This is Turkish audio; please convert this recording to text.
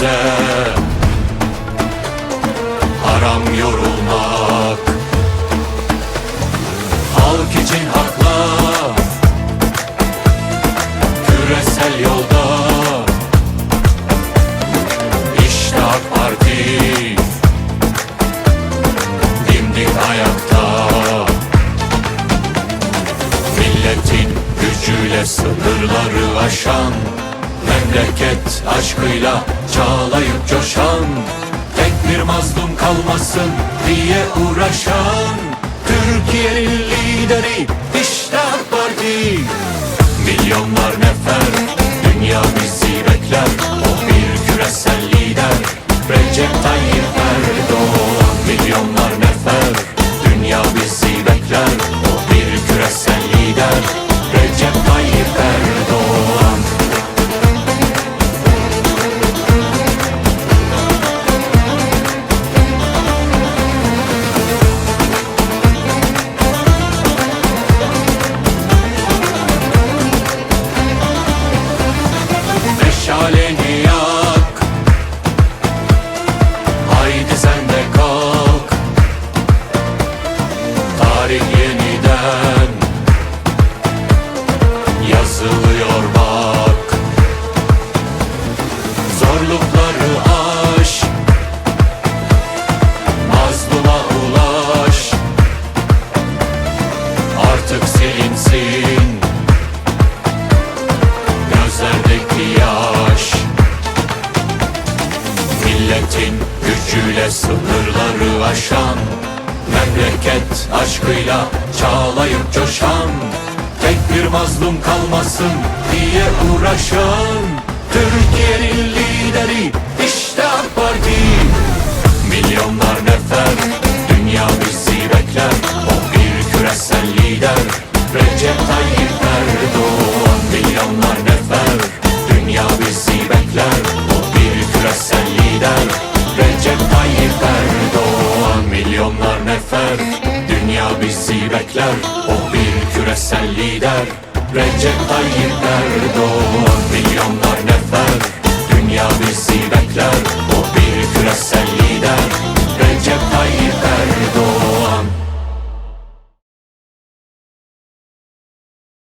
bize. Haram yorulmak. Halk için haklar Küresel yolda. İşte AK Parti. Dimdik ayakta Milletin gücüyle sınırları aşan Memleket aşkıyla çağlayıp coşan Tek bir mazlum kalmasın diye uğraşan Türkiye'nin lideri işte AK Parti. Milyonlar nefer dünya bizi bekler поколение Milletin gücüyle sınırları aşan Memleket aşkıyla çağlayıp coşan Tek bir mazlum kalmasın diye uğraşan Türkiye'nin Erdoğan Milyonlar nefer? Dünya bizi bekler O bir küresel lider. Recep Tayyip Erdoğan Milyonlar nefer